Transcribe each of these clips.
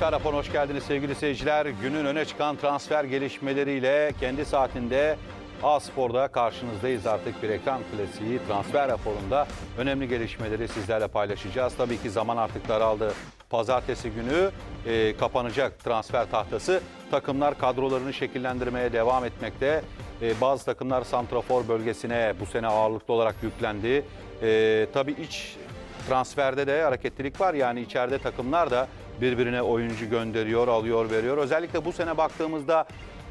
Transfer raporuna hoş geldiniz sevgili seyirciler. Günün öne çıkan transfer gelişmeleriyle kendi saatinde A Spor'da karşınızdayız. Artık bir ekran klasiği transfer raporunda önemli gelişmeleri sizlerle paylaşacağız. Tabii ki zaman artık daraldı. Pazartesi günü e, kapanacak transfer tahtası. Takımlar kadrolarını şekillendirmeye devam etmekte. E, bazı takımlar santrafor bölgesine bu sene ağırlıklı olarak yüklendi. E, tabii iç transferde de hareketlilik var. Yani içeride takımlar da birbirine oyuncu gönderiyor, alıyor, veriyor. Özellikle bu sene baktığımızda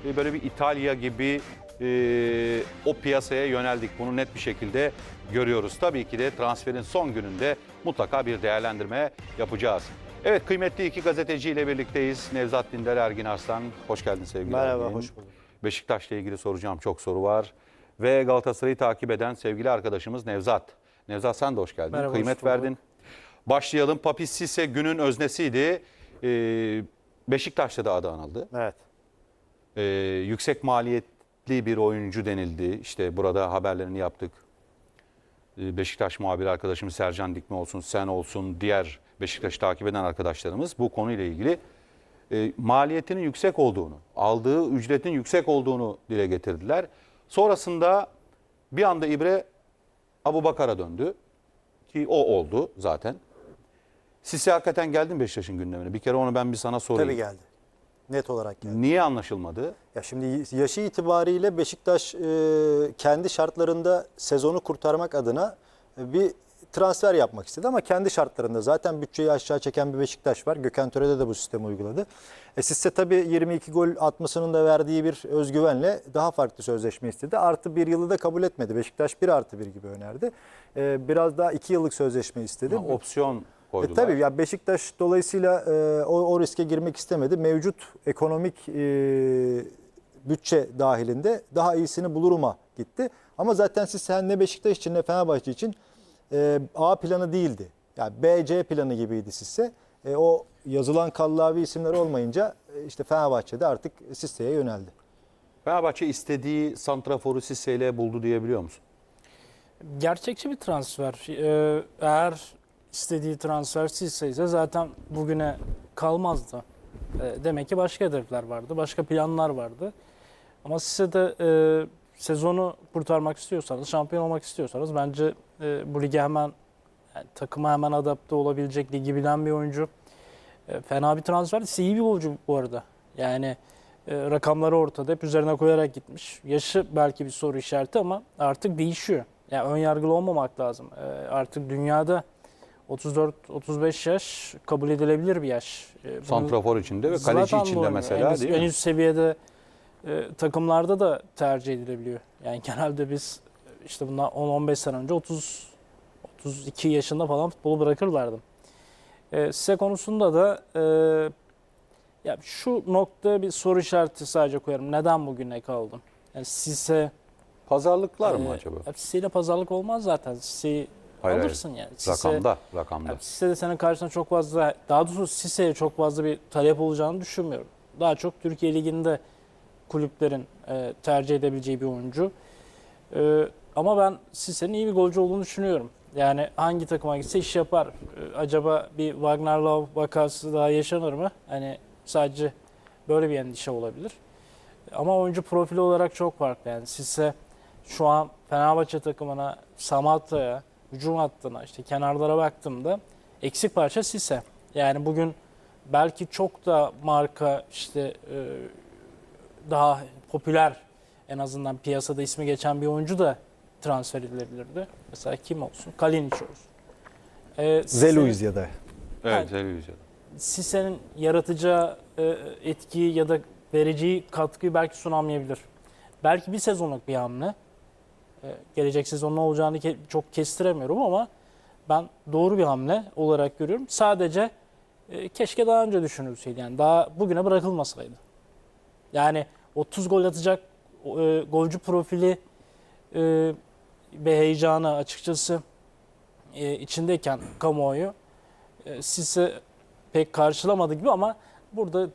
e, böyle bir İtalya gibi e, o piyasaya yöneldik. Bunu net bir şekilde görüyoruz. Tabii ki de transferin son gününde mutlaka bir değerlendirme yapacağız. Evet kıymetli iki gazeteciyle birlikteyiz. Nevzat Dindar, Ergin Arslan. Hoş geldin sevgili Merhaba, Ergin. hoş bulduk. Beşiktaş'la ilgili soracağım çok soru var. Ve Galatasaray'ı takip eden sevgili arkadaşımız Nevzat. Nevzat sen de hoş geldin. Merhaba, hoş Kıymet bulduk. verdin. Başlayalım. Papis Sisse günün öznesiydi. Ee, Beşiktaş'ta da adı anıldı. Evet. Ee, yüksek maliyetli bir oyuncu denildi. İşte burada haberlerini yaptık. Ee, Beşiktaş muhabiri arkadaşımız Sercan Dikme olsun, sen olsun, diğer Beşiktaş'ı takip eden arkadaşlarımız bu konuyla ilgili e, maliyetinin yüksek olduğunu, aldığı ücretin yüksek olduğunu dile getirdiler. Sonrasında bir anda İbre Abu Bakar'a döndü ki o oldu zaten. Sisi hakikaten geldi mi Beşiktaş'ın gündemine? Bir kere onu ben bir sana sorayım. Tabii geldi. Net olarak geldi. Niye anlaşılmadı? Ya şimdi yaşı itibariyle Beşiktaş e, kendi şartlarında sezonu kurtarmak adına e, bir transfer yapmak istedi ama kendi şartlarında zaten bütçeyi aşağı çeken bir Beşiktaş var. Gökhan Töre'de de bu sistemi uyguladı. E sizse tabii 22 gol atmasının da verdiği bir özgüvenle daha farklı sözleşme istedi. Artı bir yılı da kabul etmedi. Beşiktaş 1 artı 1 gibi önerdi. E, biraz daha 2 yıllık sözleşme istedi. Ha, opsiyon E, koydular. tabii ya Beşiktaş dolayısıyla e, o, o riske girmek istemedi. Mevcut ekonomik e, bütçe dahilinde daha iyisini buluruma gitti. Ama zaten siz sen ne Beşiktaş için ne Fenerbahçe için e, A planı değildi. Yani B, C planı gibiydi sizse. E, o yazılan kallavi isimler olmayınca e, işte Fenerbahçe'de artık Sisse'ye yöneldi. Fenerbahçe istediği santraforu Sisse ile buldu diyebiliyor musun? Gerçekçi bir transfer. Ee, eğer istediği transfer ise zaten bugüne kalmazdı. Ee, demek ki başka hedefler vardı, başka planlar vardı. Ama Sisse de e, sezonu kurtarmak istiyorsanız, şampiyon olmak istiyorsanız bence e, bu lige hemen yani takıma hemen adapte olabilecek ligi bilen bir oyuncu. E, fena bir transfer. Sisse iyi bir oyuncu bu arada. Yani e, rakamları ortada. Hep üzerine koyarak gitmiş. Yaşı belki bir soru işareti ama artık değişiyor. Yani ön yargılı olmamak lazım. E, artık dünyada 34-35 yaş kabul edilebilir bir yaş. E, bunu- Santrafor içinde ve kaleci Zlatan içinde mesela en, değil en mi? üst seviyede e, takımlarda da tercih edilebiliyor. Yani genelde biz işte bundan 10-15 sene önce 30 32 yaşında falan futbolu bırakırlardı. E, size konusunda da e, ya şu noktaya bir soru işareti sadece koyarım. Neden bugüne kaldım? Yani size Pazarlıklar mı e, acaba? ya Sise'yle pazarlık olmaz zaten. Sise'yi Hayır, alırsın yani. Sise- Rakamda, rakamda. yani Sise de senin karşısında çok fazla, daha doğrusu Sise'ye çok fazla bir talep olacağını düşünmüyorum. Daha çok Türkiye Ligi'nde kulüplerin e, tercih edebileceği bir oyuncu. E, ama ben Sise'nin iyi bir golcü olduğunu düşünüyorum. Yani hangi takıma gitse iş yapar. E, acaba bir Wagner Love vakası daha yaşanır mı? Hani sadece böyle bir endişe olabilir. Ama oyuncu profili olarak çok farklı. Yani Sisse şu an Fenerbahçe takımına, Samatta'ya, hücum hattına, işte kenarlara baktığımda eksik parça Sisse. Yani bugün belki çok da marka işte e, daha popüler en azından piyasada ismi geçen bir oyuncu da transfer edilebilirdi. Mesela kim olsun? Kalinic olsun. Ee, Zeluiz ya da. Evet, televizyon. Sisse'nin yaratacağı e, etkiyi ya da vereceği katkıyı belki sunamayabilir. Belki bir sezonluk bir hamle. E, gelecek sezon ne olacağını çok kestiremiyorum ama ben doğru bir hamle olarak görüyorum. Sadece e, keşke daha önce düşünülseydi. Yani daha bugüne bırakılmasaydı. Yani 30 gol atacak e, golcü profili e, ve heyecanı açıkçası e, içindeyken kamuoyu e, Sisse pek karşılamadı gibi ama burada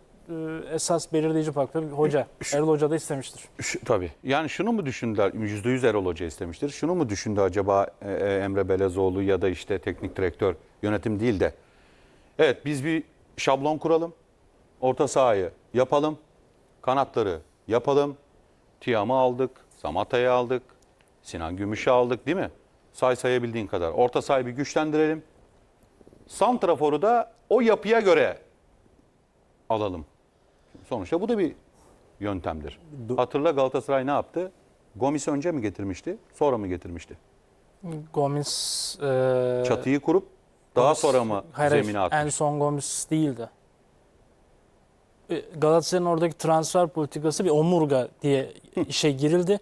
esas belirleyici faktör hoca. Erol Hoca da istemiştir. Şu, tabii. Yani şunu mu düşündüler? %100 Erol Hoca istemiştir. Şunu mu düşündü acaba e, e, Emre Belezoğlu ya da işte teknik direktör yönetim değil de. Evet biz bir şablon kuralım. orta sahayı yapalım. Kanatları yapalım. Tiam'ı aldık. Samata'yı aldık. Sinan Gümüş'ü aldık değil mi? Say sayabildiğin kadar. Orta sahayı bir güçlendirelim. Santrafor'u da o yapıya göre alalım. Sonuçta bu da bir yöntemdir. Hatırla Galatasaray ne yaptı? Gomis'i önce mi getirmişti? Sonra mı getirmişti? Gomis e, Çatıyı kurup daha Gomis- sonra mı hayır, zemine atmış? En son Gomis değildi. E, Galatasaray'ın oradaki transfer politikası bir omurga diye işe girildi.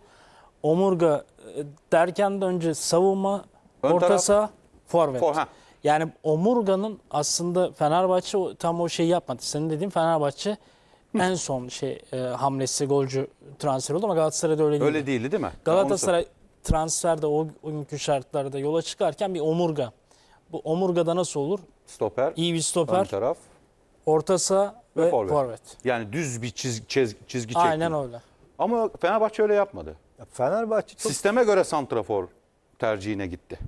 Omurga e, derken de önce savunma, Ön orta saha, forvet. For- ha. Yani omurganın aslında Fenerbahçe tam o şeyi yapmadı. Senin dediğin Fenerbahçe en son şey e, hamlesi golcü transfer oldu ama Galatasaray'da öyle değil. Öyle değildi değil mi? Galatasaray transferde o günkü şartlarda yola çıkarken bir omurga. Bu omurgada nasıl olur? Stoper, İyi bir ön stoper, taraf. orta saha Ve ve, forvet. forvet. Yani düz bir çiz- çiz- çizgi çekti. Aynen öyle. Ama Fenerbahçe öyle yapmadı. Fenerbahçe çok Sisteme göre santrafor tercihine gitti.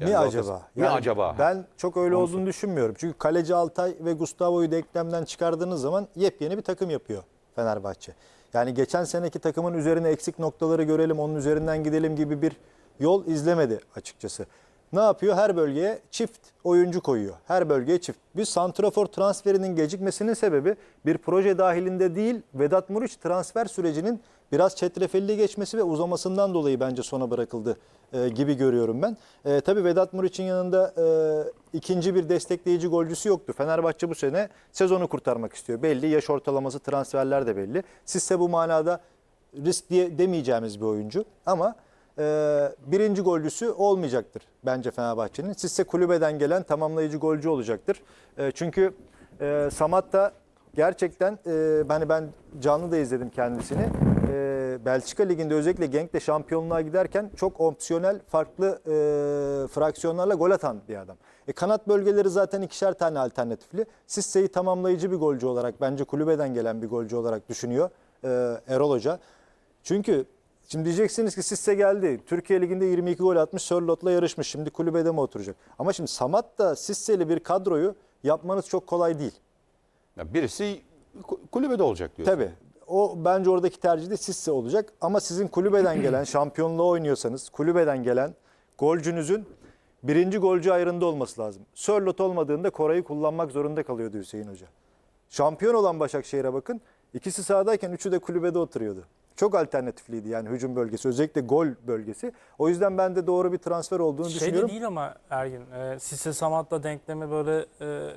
Yani mi Galatasaray- acaba? Mi acaba? Ben çok öyle olduğunu düşünmüyorum. Çünkü kaleci Altay ve Gustavo'yu da eklemden çıkardığınız zaman yepyeni bir takım yapıyor Fenerbahçe. Yani geçen seneki takımın üzerine eksik noktaları görelim, onun üzerinden gidelim gibi bir yol izlemedi açıkçası. Ne yapıyor? Her bölgeye çift oyuncu koyuyor. Her bölgeye çift. Bir santrafor transferinin gecikmesinin sebebi bir proje dahilinde değil, Vedat Muriç transfer sürecinin biraz çetrefelli geçmesi ve uzamasından dolayı bence sona bırakıldı e, gibi görüyorum ben. E, tabii Vedat Muriç'in yanında e, ikinci bir destekleyici golcüsü yoktu. Fenerbahçe bu sene sezonu kurtarmak istiyor. Belli yaş ortalaması transferler de belli. Sizse bu manada risk diye demeyeceğimiz bir oyuncu ama e, birinci golcüsü olmayacaktır bence Fenerbahçe'nin. Sizse kulübeden gelen tamamlayıcı golcü olacaktır. E, çünkü e, Samat da gerçekten e, hani ben canlı da izledim kendisini. E, Belçika Ligi'nde özellikle Genk'le şampiyonluğa giderken çok opsiyonel farklı e, fraksiyonlarla gol atan bir adam. E, kanat bölgeleri zaten ikişer tane alternatifli. Sisse'yi tamamlayıcı bir golcü olarak bence kulübeden gelen bir golcü olarak düşünüyor e, Erol Hoca. Çünkü şimdi diyeceksiniz ki Sisse geldi. Türkiye Ligi'nde 22 gol atmış. Sörlot'la yarışmış. Şimdi kulübede mi oturacak? Ama şimdi Samat da Sisse'li bir kadroyu yapmanız çok kolay değil. Ya birisi ku- kulübede olacak diyor. Tabii. O bence oradaki tercih de Sisse olacak. Ama sizin kulübeden gelen, şampiyonluğa oynuyorsanız kulübeden gelen golcünüzün birinci golcü ayrında olması lazım. Sörlot olmadığında Koray'ı kullanmak zorunda kalıyordu Hüseyin Hoca. Şampiyon olan Başakşehir'e bakın. İkisi sahadayken üçü de kulübede oturuyordu. Çok alternatifliydi yani hücum bölgesi. Özellikle gol bölgesi. O yüzden ben de doğru bir transfer olduğunu Şey de düşünüyorum. değil ama Ergin. E, Sisse Samat'la denklemi böyle e,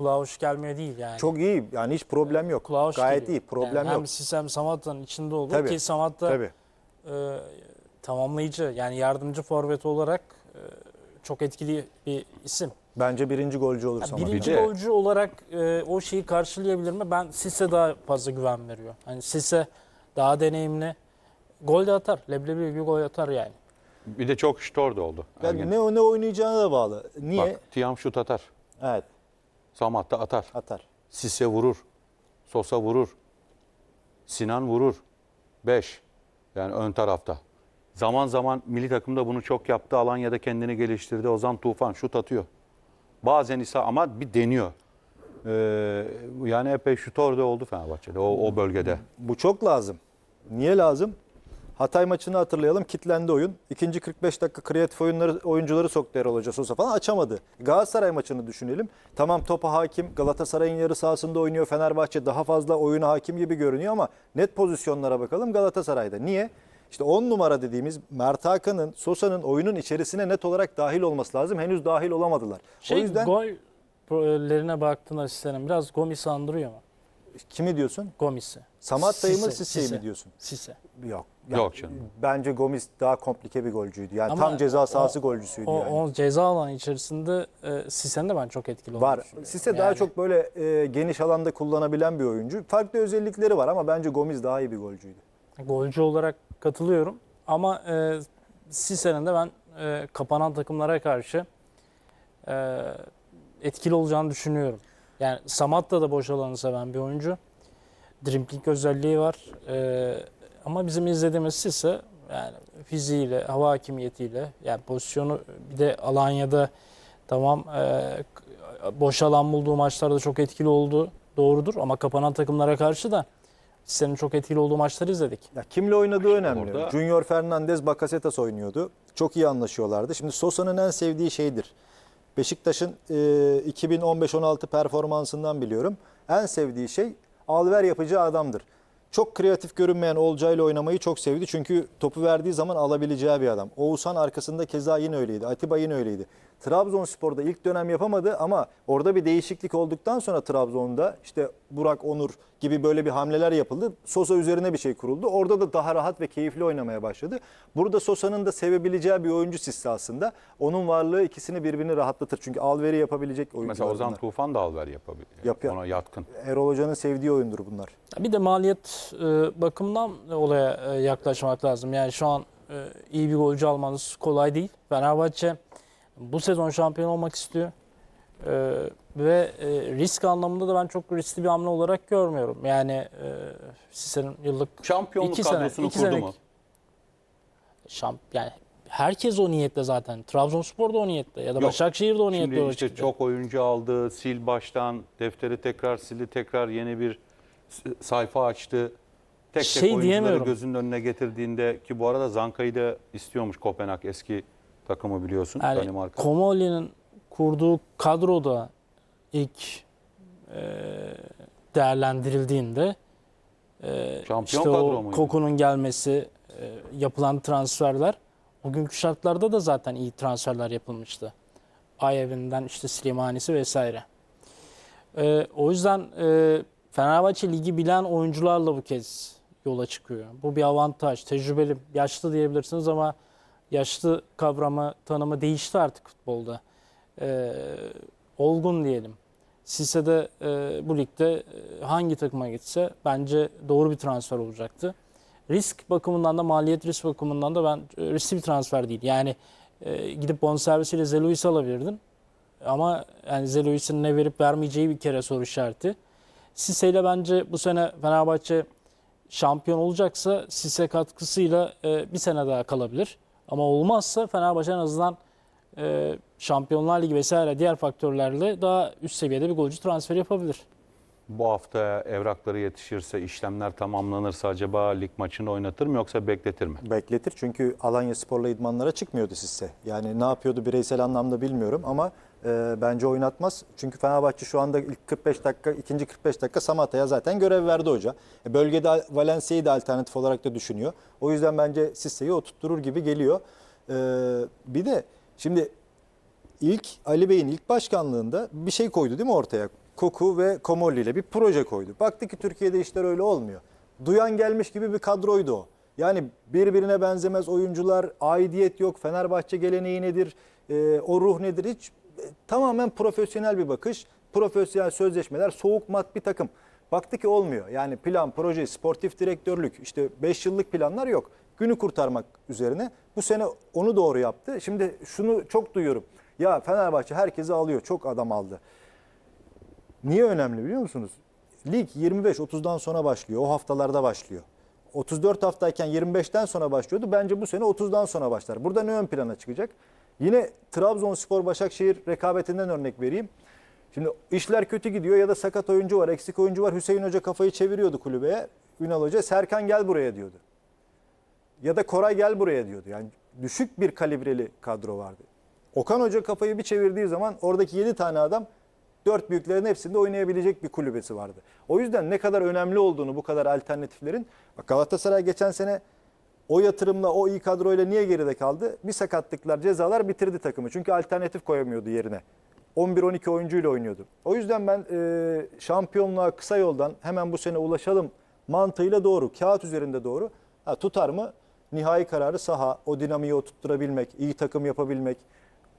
kulağa hoş gelmiyor değil yani. Çok iyi. Yani hiç problem yok. kulağa hoş Gayet geliyor. iyi. Problem yani yok. Hem Sisse hem Samat'ın içinde olur Tabii, ki Samat da Tabii. e, tamamlayıcı yani yardımcı forvet olarak e, çok etkili bir isim. Bence birinci golcü olur Ya Samat. birinci Bir de- golcü olarak e, o şeyi karşılayabilir mi? Ben Sisse daha fazla güven veriyor. Hani Sisse daha deneyimli. Gol de atar. Leblebi bir gol atar yani. Bir de çok şut orada oldu. Yani ne ne oynayacağına da bağlı. Niye? Bak Tiam şut atar. Evet, Samat da atar. atar. Sisse vurur. Sosa vurur. Sinan vurur. 5. Yani ön tarafta. Zaman zaman milli takımda bunu çok yaptı. Alanya'da kendini geliştirdi. Ozan Tufan şut atıyor. Bazen ise ama bir deniyor. Ee, yani epey şut orada oldu Fenerbahçe'de o, o bölgede. Bu çok lazım. Niye lazım? Hatay maçını hatırlayalım. Kitlendi oyun. İkinci 45 dakika kreatif oyunları, oyuncuları soktu Erol Hoca Sosa falan açamadı. Galatasaray maçını düşünelim. Tamam topa hakim. Galatasaray'ın yarı sahasında oynuyor. Fenerbahçe daha fazla oyuna hakim gibi görünüyor ama net pozisyonlara bakalım Galatasaray'da. Niye? İşte 10 numara dediğimiz Mert Hakan'ın, Sosa'nın oyunun içerisine net olarak dahil olması lazım. Henüz dahil olamadılar. Şey o yüzden gollerine baktığında Sisse'nin biraz Gomis'i andırıyor mu? kimi diyorsun? Gomis'i. Samat dayı mı Sisse'yi Sisse. mi diyorsun? Sisse. Yok. Yok canım. Bence Gomis daha komplike bir golcüydü. Yani Ama tam ceza o- sahası golcüsüydü O, yani. o ceza alanı içerisinde e, Sisse'nin de ben çok etkili olduğunu Var. düşünüyorum. Sisse daha Yani çok böyle e, geniş alanda kullanabilen bir oyuncu. Farklı özellikleri var ama bence Gomis daha iyi bir golcüydü. Golcü olarak katılıyorum. Ama e, Sisse'nin de ben e, kapanan takımlara karşı e, etkili olacağını düşünüyorum. Yani Samatta da boş alanı seven bir oyuncu. Dribbling özelliği var. E, ama bizim izlediğimiz Sisse yani fiziğiyle, hava hakimiyetiyle yani pozisyonu bir de Alanya'da tamam e, boş alan bulduğu maçlarda çok etkili oldu. doğrudur ama kapanan takımlara karşı da Sisse'nin çok etkili olduğu maçları izledik. Ya kimle oynadığı önemli. orada- Junior Fernandez, Bakasetas oynuyordu. Çok iyi anlaşıyorlardı. Şimdi Sosa'nın en sevdiği şeydir. Beşiktaş'ın e, 2015-16 performansından biliyorum. En sevdiği şey alver yapacağı adamdır. Çok kreatif görünmeyen Olcay'la oynamayı çok sevdi. Çünkü topu verdiği zaman alabileceği bir adam. Oğuzhan arkasında keza yine öyleydi. Atiba yine öyleydi. Trabzonspor'da ilk dönem yapamadı ama orada bir değişiklik olduktan sonra Trabzon'da işte Burak Onur gibi böyle bir hamleler yapıldı. Sosa üzerine bir şey kuruldu. Orada da daha rahat ve keyifli oynamaya başladı. Burada Sosa'nın da sevebileceği bir oyuncu Sisse aslında. Onun varlığı ikisini birbirini rahatlatır. Çünkü alveri yapabilecek oyuncular Mesela Ozan bunlar. Tufan da alver yapabilir. Yapıyor. Ona yatkın. Erol Hoca'nın sevdiği oyundur bunlar. Bir de maliyet e, bakımından olaya e, yaklaşmak lazım. Yani şu an e, iyi bir golcü almanız kolay değil. Fenerbahçe bu sezon şampiyon olmak istiyor. E, ve e, risk anlamında da ben çok riskli bir hamle olarak görmüyorum. Yani e, Sisse'nin yıllık Şampiyonluk İki sene, kadrosunu iki kurdu senelik. mu? şamp yani herkes o niyette zaten. Trabzonspor da o niyette ya da Yok. Başakşehir de o niyette Şimdi işte çıktı. çok oyuncu aldı, sil baştan, defteri tekrar sildi, tekrar yeni bir sayfa açtı. Tek tek Şey oyuncuları diyemiyorum. gözünün önüne getirdiğinde ki bu arada Zanka'yı da istiyormuş Kopenhag eski takımı biliyorsun Yani Danimarka. Komoli'nin kurduğu kadroda ilk e, değerlendirildiğinde e, Şampiyon işte kadro o muydu? Koku'nun gelmesi, e, yapılan transferler o günkü şartlarda da zaten iyi transferler yapılmıştı. Ayev'inden işte Slimani'si vesaire. E, o yüzden e, Fenerbahçe ligi bilen oyuncularla bu kez yola çıkıyor. Bu bir avantaj. Tecrübeli, yaşlı diyebilirsiniz ama yaşlı kavramı, tanımı değişti artık futbolda. Ee, olgun diyelim. Sisse de e, bu ligde e, hangi takıma gitse bence doğru bir transfer olacaktı. Risk bakımından da maliyet risk bakımından da ben e, riskli bir transfer değil. Yani e, gidip bonservisiyle Zeluis'i alabilirdin. Ama yani Zeluis'in ne verip vermeyeceği bir kere soru işareti. Sisse ile bence bu sene Fenerbahçe şampiyon olacaksa Sisse katkısıyla e, bir sene daha kalabilir. Ama olmazsa Fenerbahçe en azından e, Şampiyonlar Ligi vesaire diğer faktörlerle daha üst seviyede bir golcü transferi yapabilir. Bu hafta evrakları yetişirse, işlemler tamamlanırsa acaba lig maçını oynatır mı yoksa bekletir mi? Bekletir çünkü Alanya Spor'la idmanlara çıkmıyordu Sisse. Yani ne yapıyordu bireysel anlamda bilmiyorum ama e, bence oynatmaz. Çünkü Fenerbahçe şu anda ilk 45 dakika, ikinci 45 dakika Samatta'ya zaten görev verdi hoca. E, bölgede Valencia'yı da alternatif olarak da düşünüyor. O yüzden bence Sisse'yi oturtturur gibi geliyor. E, bir de şimdi ilk Ali Bey'in ilk başkanlığında bir şey koydu değil mi ortaya? Koku ve Komolli ile bir proje koydu. Baktı ki Türkiye'de işler öyle olmuyor. Duyan gelmiş gibi bir kadroydu o. Yani birbirine benzemez oyuncular, aidiyet yok, Fenerbahçe geleneği nedir, e, o ruh nedir hiç tamamen profesyonel bir bakış. Profesyonel sözleşmeler, soğuk mat bir takım. Baktı ki olmuyor. Yani plan, proje, sportif direktörlük, işte 5 yıllık planlar yok. Günü kurtarmak üzerine. Bu sene onu doğru yaptı. Şimdi şunu çok duyuyorum. Ya Fenerbahçe herkesi alıyor. Çok adam aldı. Niye önemli biliyor musunuz? Lig 25-30'dan sonra başlıyor. O haftalarda başlıyor. 34 haftayken 25'ten sonra başlıyordu. Bence bu sene 30'dan sonra başlar. Burada ne ön plana çıkacak? Yine Trabzonspor Başakşehir rekabetinden örnek vereyim. Şimdi işler kötü gidiyor ya da sakat oyuncu var, eksik oyuncu var. Hüseyin Hoca kafayı çeviriyordu kulübeye. Ünal Hoca Serkan gel buraya diyordu. Ya da Koray gel buraya diyordu. Yani düşük bir kalibreli kadro vardı. Okan Hoca kafayı bir çevirdiği zaman oradaki 7 tane adam dört büyüklerin hepsinde oynayabilecek bir kulübesi vardı. O yüzden ne kadar önemli olduğunu bu kadar alternatiflerin Galatasaray geçen sene o yatırımla o iyi kadroyla niye geride kaldı? Bir sakatlıklar, cezalar bitirdi takımı. Çünkü alternatif koyamıyordu yerine. 11-12 oyuncuyla oynuyordu. O yüzden ben e, şampiyonluğa kısa yoldan hemen bu sene ulaşalım mantığıyla doğru. Kağıt üzerinde doğru. Ha, tutar mı? Nihai kararı saha, o dinamiği oturtturabilmek, iyi takım yapabilmek.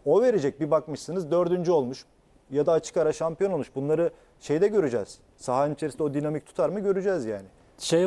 O verecek. Bir bakmışsınız dördüncü olmuş ya da açık ara şampiyon olmuş. Bunları şeyde göreceğiz. Sahanın içerisinde o dinamik tutar mı göreceğiz yani. Şey